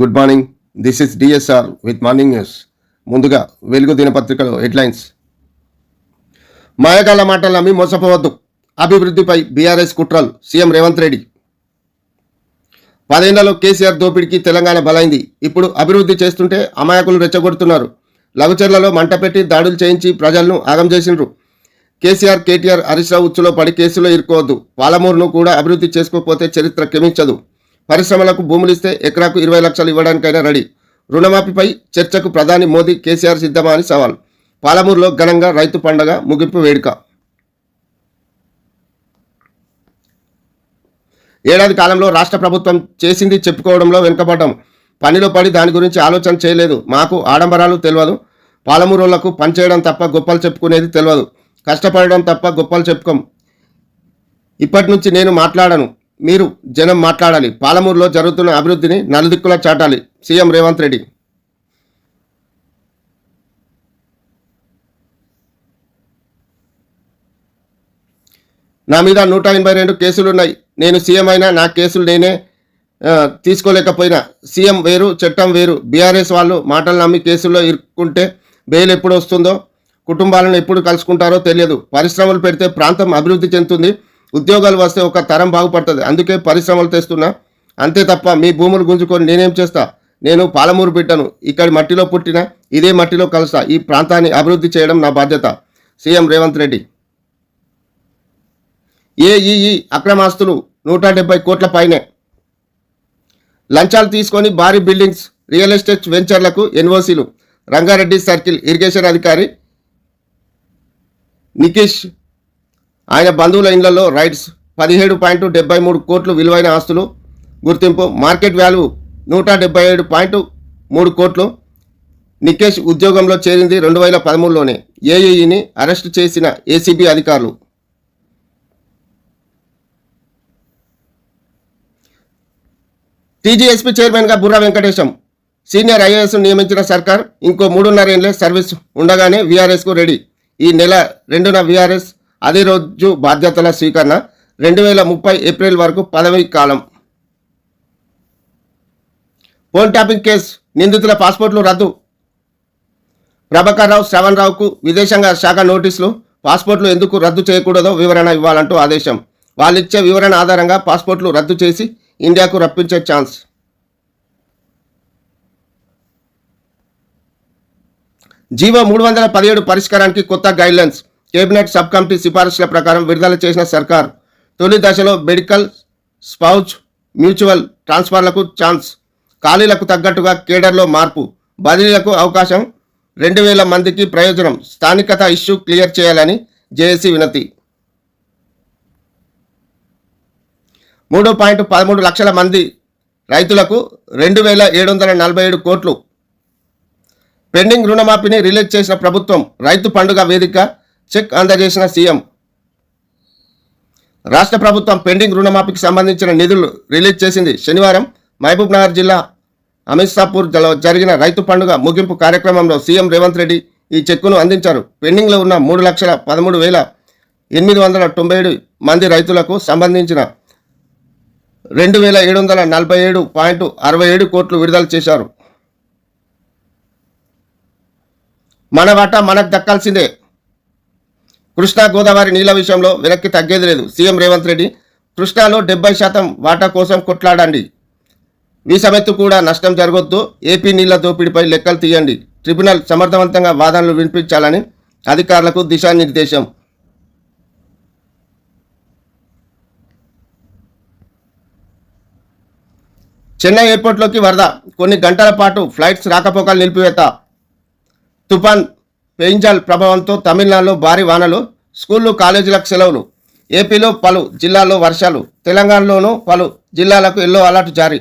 Good morning this is DSR with morning news ముందుగా వెలుగు దినపత్రికలో headlines. మాయగాల మాటలు నమ్మి మోసపోవద్దు. అభివృద్ధిపై బీఆర్ఎస్ కుట్రలు. సీఎం రేవంత్ రెడ్డి. పదేళ్ళలో కేసీఆర్ దోపిడికి తెలంగాణ బలైంది. ఇప్పుడు అభివృద్ధి చేస్తుంటే అమాయకులు రెచ్చగొడుతున్నారు. లఘుచర్లలో మంట పెట్టి దాడులు చేయించి ప్రజలను ఆగం చేసిండ్రు. కేసీఆర్ కేటీఆర్ హరీష్ రావు ఉచ్చులో పడి కేసులో ఇరుకోవద్దు పాలమూరును కూడా అభివృద్ధి చేసుకోకపోతే చరిత్ర క్షమించదు. పరిశ్రమలకు భూములు ఇస్తే ఎకరాకు ఇరవై లక్షలు ఇవ్వడానికైనా రెడీ. రుణమాఫీపై చర్చకు ప్రధాని మోదీ కేసీఆర్ సిద్ధమా అని సవాల్. పాలమూరులో ఘనంగా రైతు పండగ ముగింపు వేడుక. ఏడాది కాలంలో రాష్ట్ర ప్రభుత్వం చేసింది చెప్పుకోవడంలో వెనుకబడ్డాం. పనిలో పడి దాని గురించి ఆలోచన చేయలేదు. మాకు ఆడంబరాలు తెలియదు పాలమూరులకు పనిచేయడం తప్ప గొప్పలు చెప్పుకునేది తెలియదు కష్టపడడం తప్ప గొప్పలు చెప్పుకోం. ఇప్పటి నుంచి నేను మాట్లాడను. మీరు జనం మాట్లాడాలి. పాలమూరులో జరుగుతున్న అభివృద్ధిని నలుదిక్కులా చాటాలి. సీఎం రేవంత్ రెడ్డి. నా మీద నూట ఎనభై రెండు కేసులు ఉన్నాయి. నేను సీఎం అయినా నా కేసులు నేనే తీసుకోలేకపోయినా. సీఎం వేరు చట్టం వేరు. బీఆర్ఎస్ వాళ్ళు మాటలు నమ్మి కేసుల్లో ఇరుక్కుంటే బెయిల్ ఎప్పుడు వస్తుందో కుటుంబాలను ఎప్పుడు కలుసుకుంటారో తెలియదు. పరిశ్రమలు పెడితే ప్రాంతం అభివృద్ధి చెందుతుంది. ఉద్యోగాలు వస్తే ఒక తరం బాగుపడుతుంది. అందుకే పరిశ్రమలు తెస్తున్నా. అంతే తప్ప మీ భూములు గుంజుకొని నేనేం చేస్తా? నేను పాలమూరు బిడ్డను ఇక్కడి మట్టిలో పుట్టిన ఇదే మట్టిలో కలుస్తా. ఈ ప్రాంతాన్ని అభివృద్ధి చేయడం నా బాధ్యత. సీఎం రేవంత్ రెడ్డి. ఏఈఈ అక్రమాస్తులు నూట డెబ్బై కోట్ల పైనే. లంచాలు తీసుకొని భారీ బిల్డింగ్స్ రియల్ ఎస్టేట్ వెంచర్లకు ఎన్ఓసీలు. రంగారెడ్డి సర్కిల్ ఇరిగేషన్ అధికారి నికేష్ ఆయన బంధువుల ఇండ్లలో రైట్స్ పదిహేడు పాయింట్ డెబ్బై మూడు కోట్లు విలువైన ఆస్తులు గుర్తింపు మార్కెట్ వాల్యూ నూట డెబ్బై ఏడు పాయింట్ మూడు కోట్లు. నికేష్ ఉద్యోగంలో చేరింది రెండు వేల పదమూడులోనే. ఏఈఈని అరెస్టు చేసిన ఏసీబీ అధికారులు. టీజీఎస్పీ చైర్మన్గా బుర్రా వెంకటేశం. సీనియర్ ఐఏఎస్ నియమించిన సర్కార్ ఇంకో మూడున్నర ఏళ్ళే సర్వీస్ ఉండగానే వీఆర్ఎస్కు రెడీ. ఈ నెల రెండున వీఆర్ఎస్ అదే రోజు బాధ్యతల స్వీకరణ రెండు వేల ముప్పై ఏప్రిల్ వరకు పదవి కాలం. ఫోన్ ట్యాపింగ్ కేసు నిందితుల పాస్పోర్ట్లు రద్దు. ప్రభాకర్ రావు శ్రవణ్ రావుకు విదేశాంగ శాఖ నోటీసులు పాస్పోర్ట్లు ఎందుకు రద్దు చేయకూడదో వివరణ ఇవ్వాలంటూ ఆదేశం. వాళ్ళిచ్చే వివరణ ఆధారంగా పాస్పోర్ట్లు రద్దు చేసి ఇండియాకు రప్పించే ఛాన్స్. జీవో మూడు వందల పదిహేడు పరిష్కారానికి కొత్త గైడ్లైన్స్. కేబినెట్ సబ్ కమిటీ సిఫారసుల ప్రకారం విడుదల చేసిన సర్కార్ తొలి దశలో మెడికల్ స్పౌచ్ మ్యూచువల్ ట్రాన్స్ఫర్లకు ఛాన్స్ ఖాళీలకు తగ్గట్టుగా కేడర్లో మార్పు బదిలీలకు అవకాశం రెండు వేల మందికి ప్రయోజనం స్థానికత ఇష్యూ క్లియర్ చేయాలని జేఏసీ వినతి. మూడు పాయింట్ పదమూడు లక్షల మంది రైతులకు రెండు వేల ఏడు వందల నలభై ఏడు కోట్లు. పెండింగ్ రుణమాఫీని రిలీజ్ చేసిన ప్రభుత్వం రైతు పండుగ వేదిక చెక్ అందజేసిన సీఎం. రాష్ట్ర ప్రభుత్వం పెండింగ్ రుణమాఫీకి సంబంధించిన నిధులు రిలీజ్ చేసింది శనివారం. మహబూబ్ నగర్ జిల్లా అమిత్సాపూర్ జరిగిన రైతు పండుగ ముగింపు కార్యక్రమంలో సీఎం రేవంత్ రెడ్డి ఈ చెక్కును అందించారు. పెండింగ్లో ఉన్న మూడు లక్షల పదమూడు వేల ఎనిమిది వందల తొంభై ఏడు మంది రైతులకు సంబంధించిన రెండు వేల ఏడు వందల నలభై ఏడు పాయింట్ అరవై ఏడు కోట్లు విడుదల చేశారు. మన వాటా మనకు దక్కాల్సిందే. కృష్ణా గోదావరి నీళ్ళ విషయంలో వెనక్కి తగ్గేది లేదు. సీఎం రేవంత్ రెడ్డి కృష్ణాలో డెబ్బై శాతం వాటా కోసం కొట్లాడండి. వీసమెత్తు కూడా నష్టం జరగొద్దు. ఏపీ నీళ్ళ దోపిడీపై లెక్కలు తీయండి. ట్రిబ్యునల్ సమర్థవంతంగా వాదనలు వినిపించాలని అధికారులకు దిశానిర్దేశం. చెన్నై ఎయిర్పోర్ట్లోకి వరద. కొన్ని గంటల పాటు ఫ్లైట్స్ రాకపోకలు నిలిపివేత. తుఫాన్ పెయింజాల్ ప్రభావంతో తమిళనాడులో భారీ వానలు. స్కూళ్ళు కాలేజీలకు సెలవులు. ఏపీలో పలు జిల్లాల్లో వర్షాలు. తెలంగాణలోనూ పలు జిల్లాలకు ఎల్లో అలర్ట్ జారీ.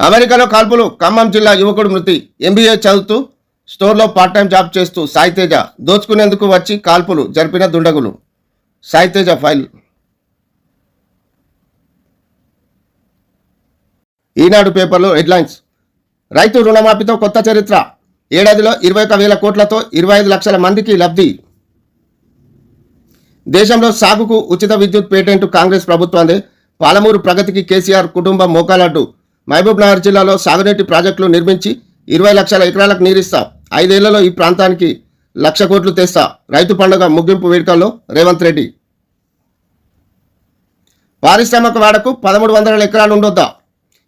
అమెరికాలో కాల్పులు. ఖమ్మం జిల్లా యువకుడు మృతి. ఎంబీఏ చదువుతూ స్టోర్లో పార్ట్ టైం జాబ్ చేస్తూ సాయితేజ దోచుకునేందుకు వచ్చి కాల్పులు జరిపిన దుండగులు. సాయితేజ ఫైల్. ఈనాడు పేపర్లో హెడ్లైన్స్. రైతు రుణమాఫీతో కొత్త చరిత్ర. ఏడాదిలో ఇరవై ఒక వేల కోట్లతో ఇరవై ఐదు లక్షల మందికి లబ్ధి. దేశంలో సాగుకు ఉచిత విద్యుత్ పేటెంట్ కాంగ్రెస్ ప్రభుత్వాన్ని పాలమూరు ప్రగతికి కేసీఆర్ కుటుంబం మోకాలడ్డు. మహబూబ్ నగర్ జిల్లాలో సాగునీటి ప్రాజెక్టులు నిర్మించి ఇరవై లక్షల ఎకరాలకు నీరిస్తా. ఐదేళ్ళలో ఈ ప్రాంతానికి లక్ష కోట్లు తెస్తా. రైతు పండుగ ముగింపు వేడుకల్లో రేవంత్ రెడ్డి. పారిశ్రామిక వాడకు పదమూడు వందల ఎకరాలు ఉండొద్దా?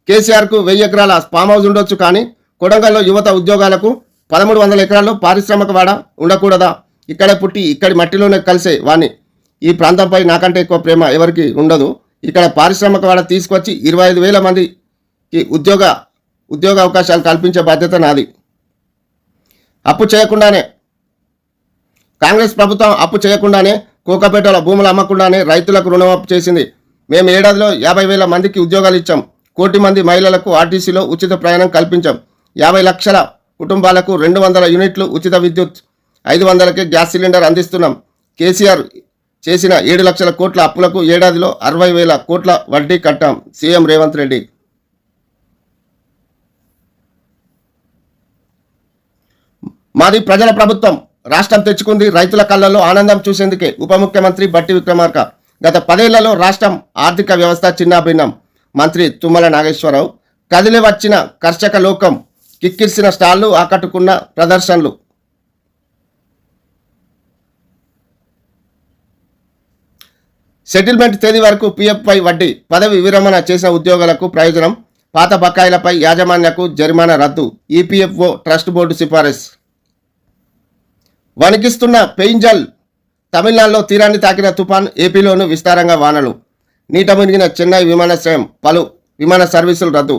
కేసీఆర్కు వెయ్యి ఎకరాల ఫామ్ హౌస్ ఉండొచ్చు కానీ కొడంగల్లో యువత ఉద్యోగాలకు పదమూడు వందల ఎకరాల్లో పారిశ్రామిక వాడ ఉండకూడదా? ఇక్కడే పుట్టి ఇక్కడి మట్టిలోనే కలిసే వాణ్ణి. ఈ ప్రాంతంపై నాకంటే ఎక్కువ ప్రేమ ఎవరికి ఉండదు. ఇక్కడ పారిశ్రామిక వాడ తీసుకొచ్చి ఇరవై ఐదు వేల మందికి ఉద్యోగ ఉద్యోగ అవకాశాలు కల్పించే బాధ్యత నాది. అప్పు చేయకుండానే కాంగ్రెస్ ప్రభుత్వం అప్పు చేయకుండానే కోకపేటలో భూములు అమ్మకుండానే రైతులకు రుణమాఫీ చేసింది. మేము ఏడాదిలో యాభై వేల మందికి ఉద్యోగాలు ఇచ్చాం. కోటి మంది మహిళలకు ఆర్టీసీలో ఉచిత ప్రయాణం కల్పించాం. యాభై లక్షల కుటుంబాలకు రెండు వందల యూనిట్లు ఉచిత విద్యుత్ ఐదు వందలకే గ్యాస్ సిలిండర్ అందిస్తున్నాం. కేసీఆర్ చేసిన ఏడు లక్షల కోట్ల అప్పులకు ఏడాదిలో అరవై వేల కోట్ల వడ్డీ కట్టాం. సీఎం రేవంత్ రెడ్డి. మాది ప్రజల ప్రభుత్వం. రాష్ట్రం తెచ్చుకుంది రైతుల కళ్ళల్లో ఆనందం చూసేందుకే ఉప ముఖ్యమంత్రి బట్టి విక్రమార్క. గత పదేళ్ళలో రాష్ట్రం ఆర్థిక వ్యవస్థ చిన్నాభిన్నం. మంత్రి తుమ్మల నాగేశ్వరరావు కదిలి వచ్చిన కర్షక లోకం కిక్కిర్సిన స్టాళ్ళు ఆకట్టుకున్న ప్రదర్శనలు. సెటిల్మెంట్ తేదీ వరకు పీఎఫ్పై వడ్డీ పదవి విరమణ చేసిన ఉద్యోగులకు ప్రయోజనం పాత బకాయిలపై యాజమాన్యకు జరిమానా రద్దు ఈపీఎఫ్ఓ ట్రస్ట్ బోర్డు సిఫారసు. వణికిస్తున్న పెయింజల్ తమిళనాడులో తీరాన్ని తాకిన తుఫాన్ ఏపీలోనూ విస్తారంగా వానలు. నీట మునిగిన చెన్నై విమానాశ్రయం పలు విమాన సర్వీసులు రద్దు.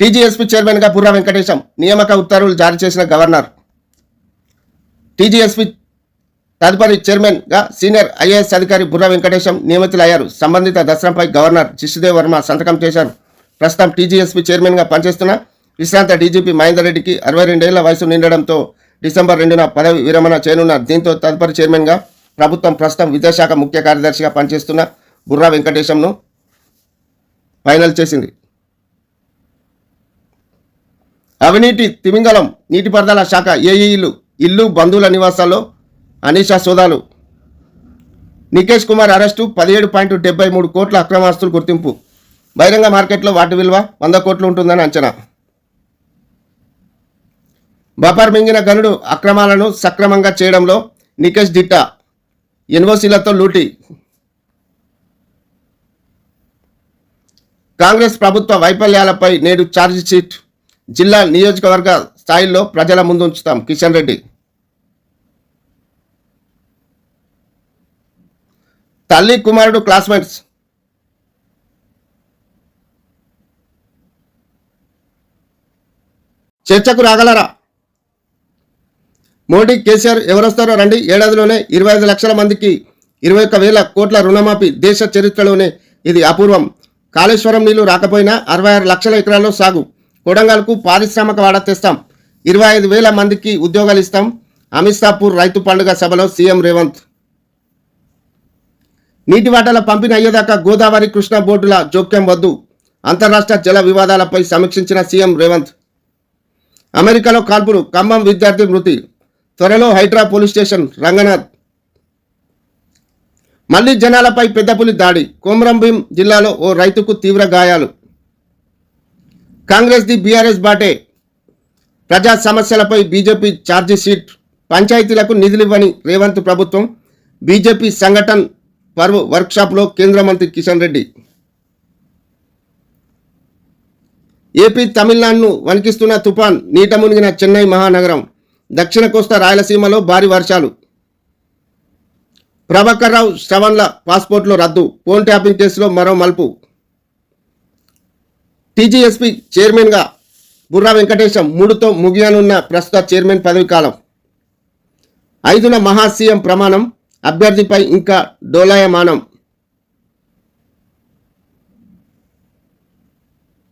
టీజీఎస్పీ చైర్మన్గా బుర్రా వెంకటేశం నియామక ఉత్తర్వులు జారీ చేసిన గవర్నర్. టీజీఎస్పీ తదుపరి చైర్మన్గా సీనియర్ ఐఏఎస్ అధికారి బుర్రా వెంకటేశం నియమితులయ్యారు. సంబంధిత దసరంపై గవర్నర్ జిష్ణుదేవ్ వర్మ సంతకం చేశారు. ప్రస్తుతం టీజీఎస్పీ చైర్మన్గా పనిచేస్తున్న విశ్రాంత డీజీపీ మహేందర్ రెడ్డికి అరవై రెండేళ్ళ వయసు నిండడంతో డిసెంబర్ రెండున పదవి విరమణ చేయనున్నారు దీంతో తదుపరి చైర్మన్గా ప్రభుత్వం ప్రస్తుతం విద్యాశాఖ ముఖ్య కార్యదర్శిగా పనిచేస్తున్న బుర్రా వెంకటేశంను ఫైనల్ చేసింది. అవినీతి తిమింగలం నీటిపారుదల శాఖ ఏఈలు ఇల్లు బంధువుల నివాసాల్లో అనీషా సోదాలు. నికేష్ కుమార్ అరెస్టు పదిహేడు పాయింట్ డెబ్బై మూడు కోట్ల అక్రమాస్తులు గుర్తింపు. బహిరంగ మార్కెట్లో వాటి విలువ వంద కోట్లు ఉంటుందని అంచనా. బఫర్ మింగిన గనుడు అక్రమాలను సక్రమంగా చేయడంలో నికేష్ దిట్ట. ఎన్ఓసీలతో లూటి. కాంగ్రెస్ ప్రభుత్వ వైఫల్యాలపై నేడు ఛార్జిషీట్ జిల్లా నియోజకవర్గ స్థాయిలో ప్రజల ముందు ఉంచుతాం కిషన్ రెడ్డి. తల్లి కుమారుడు క్లాస్మేట్స్. చర్చకు రాగలరా? మోడీ కేసీఆర్ ఎవరొస్తారో రండి. ఏడాదిలోనే ఇరవై ఐదు లక్షల మందికి ఇరవై ఒక్క వేల కోట్ల రుణమాఫీ దేశ చరిత్రలోనే ఇది అపూర్వం. కాళేశ్వరం నీళ్ళు రాకపోయినా అరవై ఆరు లక్షల ఎకరాల్లో సాగు. కొడంగల్కు పారిశ్రామిక వాడ తెస్తాం. ఇరవై ఐదు వేల మందికి ఉద్యోగాలు ఇస్తాం. అమిత్సాపూర్ రైతు పండుగ సభలో సీఎం రేవంత్. నీటి వాటాల పంపిణీ అయ్యేదాకా గోదావరి కృష్ణా బోర్డుల జోక్యం వద్దు. అంతరాష్ట్ర జల వివాదాలపై సమీక్షించిన సీఎం రేవంత్. అమెరికాలో కాల్పులు ఖమ్మం విద్యార్థి మృతి. త్వరలో హైడ్రా పోలీస్ స్టేషన్ రంగనాథ్. మళ్ళీ జనాలపై పెద్దపులి దాడి. కోమరంభీం జిల్లాలో ఓ రైతుకు తీవ్ర గాయాలు. కాంగ్రెస్ ది బీఆర్ఎస్ బాటే. ప్రజా సమస్యలపై బీజేపీ ఛార్జీషీట్ పంచాయతీలకు నిధులివ్వని రేవంత్ ప్రభుత్వం బీజేపీ సంఘటన్ పర్వ్ వర్క్షాప్లో కేంద్ర మంత్రి కిషన్ రెడ్డి. ఏపీ తమిళనాడును వణికిస్తున్న తుఫాన్ నీట మునిగిన చెన్నై మహానగరం. దక్షిణ కోస్తా రాయలసీమలో భారీ వర్షాలు. ప్రభాకర్ రావు శ్రవణ్ల పాస్పోర్ట్లో రద్దు ఫోన్ ట్యాపింగ్ కేసులో మరో మలుపు. టీజీఎస్పీ చైర్మన్గా బుర్రా వెంకటేశం మూడుతో ముగియనున్న ప్రస్తుత చైర్మన్ పదవి కాలం. ఐదున మహా సీఎం ప్రమాణం అభ్యర్థిపై ఇంకా డోలాయమానం.